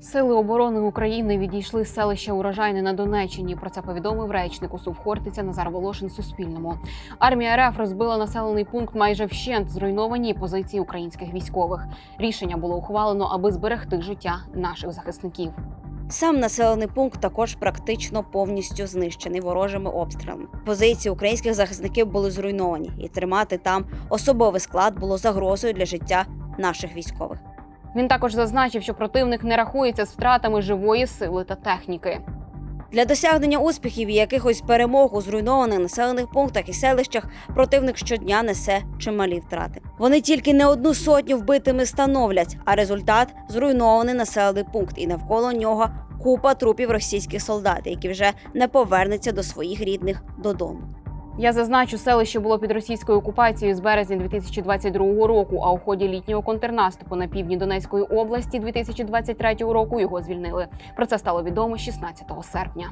Сили оборони України відійшли з селища Урожайне на Донеччині. Про це повідомив речник УСУВ Хортиця Назар Волошин Суспільному. Армія РФ розбила населений пункт майже вщент, зруйновані позиції українських військових. Рішення було ухвалено, аби зберегти життя наших захисників. Сам населений пункт також практично повністю знищений ворожими обстрілами. Позиції українських захисників були зруйновані, і тримати там особовий склад було загрозою для життя наших військових. Він також зазначив, що противник не рахується з втратами живої сили та техніки. Для досягнення успіхів і якихось перемог у зруйнованих населених пунктах і селищах противник щодня несе чималі втрати. Вони тільки не одну сотню вбитими становлять, а результат зруйнований населений пункт, і навколо нього купа трупів російських солдат, які вже не повернуться до своїх рідних додому. Я зазначу, селище було під російською окупацією з березня 2022 року. А у ході літнього контрнаступу на півдні Донецької області 2023 року його звільнили. Про це стало відомо 16 серпня.